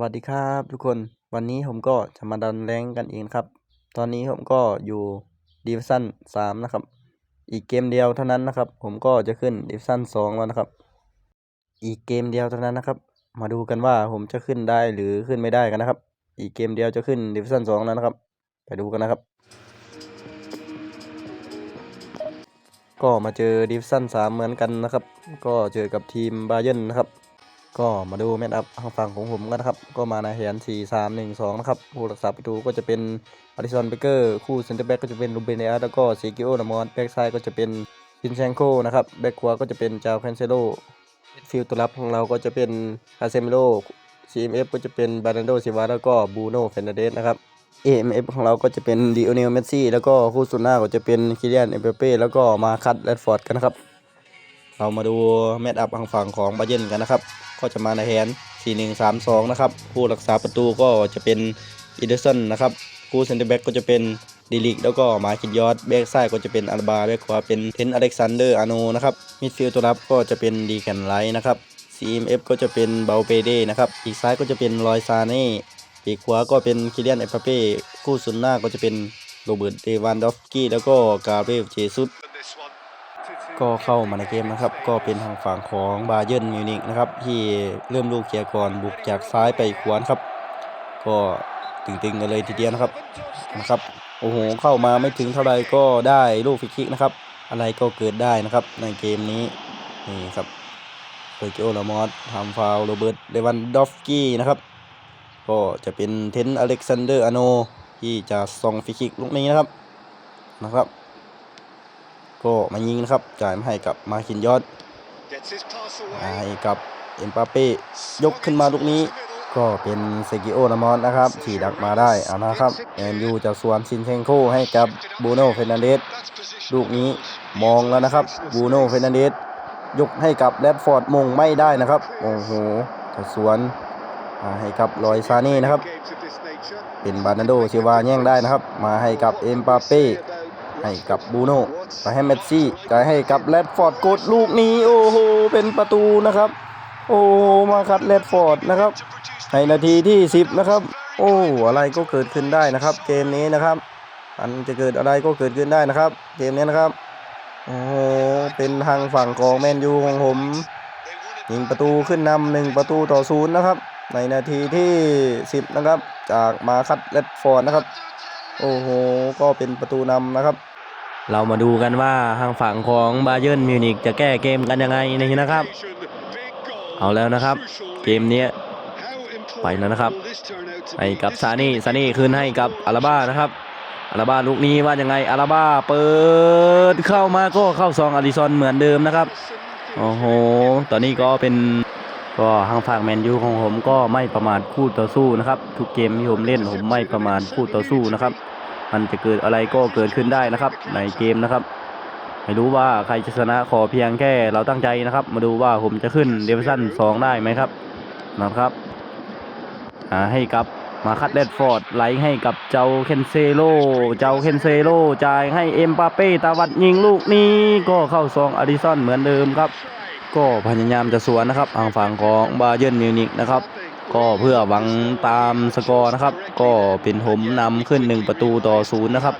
วัสดีครับทุกคนวันนี้ผมก็จะมาดันแรงกันเองครับ ตอนนี้ผมก็อยู่ดิวิชั่นสามนะครับ อีกเกมเดียวเท่านั้นนะครับ ผมก็จะขึ้นดิวิชั่นสองแล้วนะครับ อีกเกมเดียวเท่านั้นนะครับ มาดูกันว่าผมจะขึ้นได้หรือขึ้นไม่ได้กันนะครับ อีกเกมเดียวจะขึ้นดิวิชั่นสองแล้วนะครับ ไปดูกันนะครับ ก็มาเจอดิวิชั่นสามเหมือนกันนะครับ ก็เจอกับทีมบาเยนนะครับ ก็มาดูแมตช์อัพทางฝั่งของผมกันนะครับ ก็มาในแผน4 3 1 2นะครับ ผู้รักษาประตูก็จะเป็นอาริสันเบเกอร์ คู่เซนเตอร์แบ็กก็จะเป็นลูเบเนียแล้วก็เซกิโอลามอนแบ็กซ้ายก็จะเป็นซินแชงโกนะครับ แบ็กขวาก็จะเป็นจาวแคนเซโลฟิลตัวรับของเราก็จะเป็นคาเซมิโล CMF ก็จะเป็นบาร์นันโดซิวาแล้วก็บูโน่เฟนเดสนะครับ AMF ของเราก็จะเป็นดิโอเนลเมสซี่แล้วก็คู่สุดหน้าก็จะเป็นคิเลียนเอเปเป้แล้วก็มาคัตแรดฟอร์ดกันนะครับ เรามาดูแมตช์อัพทางฝั่งของบาเยนกันนะครับ ก็จะมาในแผน4132 นะครับ ผู้รักษาประตูก็จะเป็นอีเดอร์สันนะครับผู้เซนเตอร์แบ็กก็จะเป็นดิลิกแล้วก็มาคิดยอดแบ็กซ้ายก็จะเป็นอัลบาแบ็กขวาเป็นเทนอเล็กซานเดอร์อาโนนะครับมิดฟิลด์ตัวรับก็จะเป็นดีแคนไลท์นะครับ CMF ก็จะเป็นเบลเปเดนะครับอีกซ้ายก็จะเป็นลอยซาเน่ปีกขวาก็เป็นคิเลียนเอปเป้คู่สุนหน้าก็จะเป็นโรเบิร์ตเดวันดอฟสกี้แล้วก็กาเบรียลเจซุส ก็เข้ามาในเกมนะครับ ก็เป็นทางฝั่งของบาเยิร์นมิวนิกนะครับ ที่เริ่มลูกเกียร์ก่อนบุกจากซ้ายไปขวานครับ ก็ตึงๆกันเลยทีเดียวนะครับนะครับโอ้โหเข้ามาไม่ถึงเท่าไรก็ได้ลูกฟรีคิกนะครับ อะไรก็เกิดได้นะครับ ในเกมนี้นี่ครับเปอร์กิโอลามอสทำฟาวโรเบิร์ตเลวันดอฟกี้นะครับ ก็จะเป็นเทนอเล็กซานเดอร์อโนที่จะส่งฟรีคิกลูกนี้นะครับนะครับ ก็มายิงนะครับ จ่ายมาให้กับมาคินยอดให้กับเอ็มปาเป้ยกขึ้นมาลูกนี้ ก็เป็นเซกิโอลามอนนะครับที่ดักมาได้เอานะครับแอนยูจะสวนซินเชงโคให้กับบูโน่เฟรนันเดสลูกนี้มองแล้วนะครับบูโน่เฟรนันเดสยกให้กับแรดฟอร์ดมงไม่ได้นะครับโอ้โหจะสวนให้กับลอยซานี่นะครับ เป็นบาร์นาโดเชวาแย่งได้นะครับ มาให้กับเอ็มปาเป้ ให้กับบูโน่ไปให้เมสซี่จ่ายให้กับแรดฟอร์ดกดลูกนี้โอ้โหเป็นประตูนะครับ โอ้มาคัดแรดฟอร์ดนะครับในนาทีที่ 10 นะครับ โอ้อะไรก็เกิดขึ้นได้นะครับ เกมนี้นะครับอันจะเกิดอะไรก็เกิดขึ้นได้นะครับ เกมนี้นะครับโอ้โหเป็นทางฝั่งของแมนยูของผมยิงประตูขึ้นนำหนึ่งประตูต่อศูนย์นะครับ ในนาทีที่ 10 นะครับ จากมาคัดแรดฟอร์ดนะครับ โอ้โห ก็เป็นประตูนำนะครับ เรามาดูกันว่าทางฝั่งของบาเยิร์นมิวนิกจะแก้เกมกันยังไงนี่นะครับ เอาแล้วนะครับ เกมนี้ไปแล้วนะครับให้กับซานี่ซานี่คืนให้กับอาราบ้านะครับอาราบ้าลูกนี้ว่ายังไงอาราบ้าเปิดเข้ามาก็เข้าซองอาริซอนเหมือนเดิมนะครับโอ้โหตอนนี้ก็เป็นก็ทางฝั่งแมนยูของผมก็ไม่ประมาทคู่ต่อสู้นะครับ ทุกเกมที่ผมเล่นผมไม่ประมาทคู่ต่อสู้นะครับ มันจะเกิดอะไรก็เกิดขึ้นได้นะครับในเกมนะครับไม่รู้ว่าใครจะชนะขอเพียงแค่เราตั้งใจนะครับ มาดูว่าผมจะขึ้นเดวิชั่น2 ได้ไหมครับนะครับหาให้กับมาคัดเดดฟอร์ดไหลให้กับเจ้าเคนเซโลเจ้าเคนเซโลจ่ายให้เอ็มปาเป้ตาวัดยิงลูกนี้ก็เข้าซองอาริซอนเหมือนเดิมครับ ก็พยายามจะสวนนะครับทางฝั่งของบาเยิร์นมิวนิกนะครับ ก็เพื่อหวังตามสกอร์นะครับ ก็เป็นผมนำขึ้น 1 ประตูต่อศูนย์นะครับ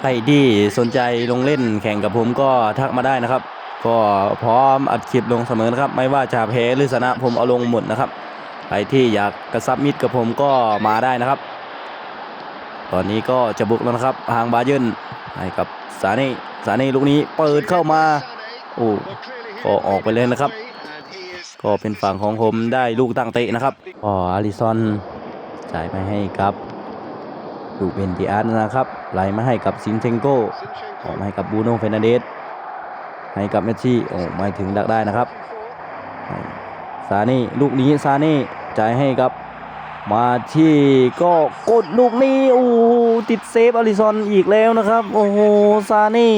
ใครที่สนใจลงเล่นแข่งกับผมก็ทักมาได้นะครับ ก็พร้อมอัดคลิปลงเสมอนะครับ ไม่ว่าจะแพ้หรือชนะผมเอาลงหมดนะครับ ใครที่อยากกระซับมิดกับผมก็มาได้นะครับ ตอนนี้ก็จะบุกแล้วนะครับทางบาเยินให้กับสานี่สานี่ลูกนี้เปิดเข้ามาโอ้ก็ออกไปเลยนะครับ ก็เป็นฝั่งของผมได้ลูกตั้งเตะนะครับอ๋ออาริซอนจ่ายมาให้กับลูกเบนติอาร์นะครับไหลมาให้กับซินเทงโกออกมาให้กับบูโน่เฟนเดสให้กับเมสซี่โอ้ไม่ถึงดักได้นะครับซานี่ลูกนี้ซานี่จ่ายให้กับมาที่ก็กดลูกนี้โอ้ติดเซฟอาริซอนอีกแล้วนะครับ โอ้โหซานี่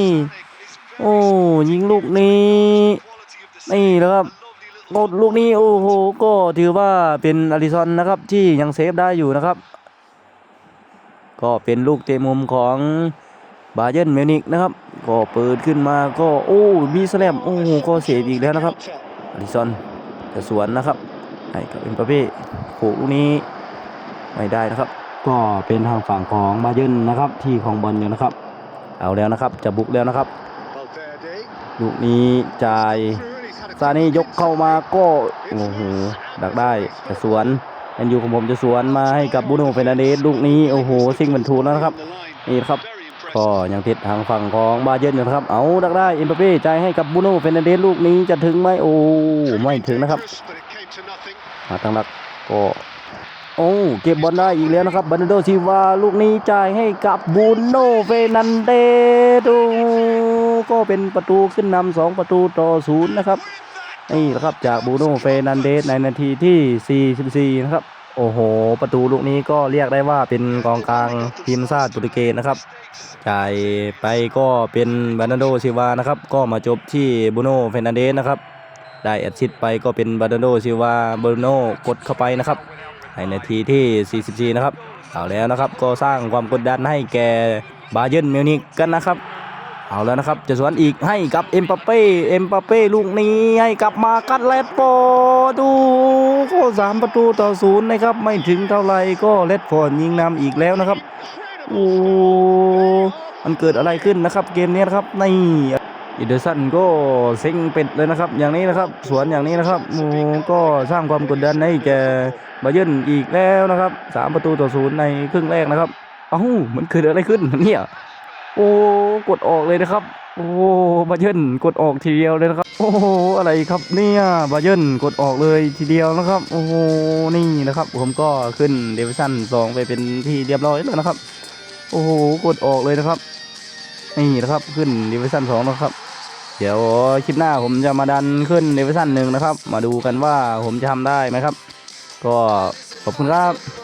โอ้ยิงลูกนี้นี่นะครับ กดลูกนี้โอ้โหก็ถือว่าเป็นอาริซอนนะครับที่ยังเซฟได้อยู่นะครับ ก็เป็นลูกเตะมุมของบาเยิร์นมิวนิกนะครับ ก็เปิดขึ้นมาก็โอ้มีสแลมโอ้โหก็เสียอีกแล้วนะครับอาริซอนจะสวนนะครับให้กับเอ็มบัปเป้โขกลูกนี้ไม่ได้นะครับ ก็เป็นทางฝั่งของบาเยิร์นนะครับที่ของบอลอยู่นะครับ เอาแล้วนะครับจะบุกแล้วนะครับลูกนี้จ่าย ซานี่ยกเข้ามาก็โอ้โหดักได้แต่สวนแอนยูของผมจะสวนมาให้กับบูโนเฟนเดสลูกนี้โอ้โหซิงมันถูกแล้วนะครับนี่ครับก็ยังติดทางฝั่งของบาเยิร์นอยู่นะครับ เอาดักได้เอ็มบัปเป้จ่ายให้กับบูโนเฟนเดสลูกนี้จะถึงไหมโอ้ไม่ถึงนะครับมาตั้งรักก็โอ้เก็บบอลได้อีกแล้วนะครับบันโดซิวาลูกนี้จ่ายให้กับบูโนเฟนันเดสโก็เป็นประตูขึ้นนำสองประตูต่อศูนย์นะครับนี่แหละครับจากบูโน่เฟนันเดสในนาทีที่ 44 นะครับ โอ้โห ประตูลูกนี้ก็เรียกได้ว่าเป็นกองกลางทีมชาติโปรตุเกสนะครับจ่ายไปก็เป็นบานาโดซิวานะครับ ก็มาจบที่บูโน่เฟนันเดสนะครับ ได้แอดชิดไปก็เป็นบานาโดซิวาบอร์โนกดเข้าไปนะครับ ในนาทีที่ 44 นะครับเอาแล้วนะครับก็สร้างความกดดันให้แก่บาเยิร์นมิวนิกกันนะครับ เอาแล้วนะครับจะสวนอีกให้กับเอ็มปาเป้เอ็มปาเป้ลูกนี้ให้กับมากัดแลดโปดูก็สามประตูต่อศูนย์นะครับ ไม่ถึงเท่าไหร่ก็เลดฟอร์ดยิงนำอีกแล้วนะครับโอ้มันเกิดอะไรขึ้นนะครับ เกมนี้นะครับนี่อีเดอร์สันก็เซ็งเป็ดเลยนะครับ อย่างนี้นะครับ สวนอย่างนี้นะครับโอ้ก็สร้างความกดดันให้แกบาเยินอีกแล้วนะครับสามประตูต่อศูนย์ในครึ่งแรกนะครับเอ้ามันเกิดอะไรขึ้นเนี่ย โอ้กดออกเลยนะครับ โอ้บาเยิร์นกดออกทีเดียวเลยนะครับ โอ้อะไรครับเนี่ยบาเยิร์นกดออกเลยทีเดียวนะครับ โอ้นี่นะครับ ผมก็ขึ้นเดวิสันสองไปเป็นที่เรียบร้อยแล้วนะครับ โอ้โหกดออกเลยนะครับนี่นะครับขึ้นเดวิสันสองนะครับ เดี๋ยวคลิปหน้าผมจะมาดันขึ้นเดวิสันหนึ่งนะครับ มาดูกันว่าผมจะทำได้ไหมครับ ก็ขอบคุณครับ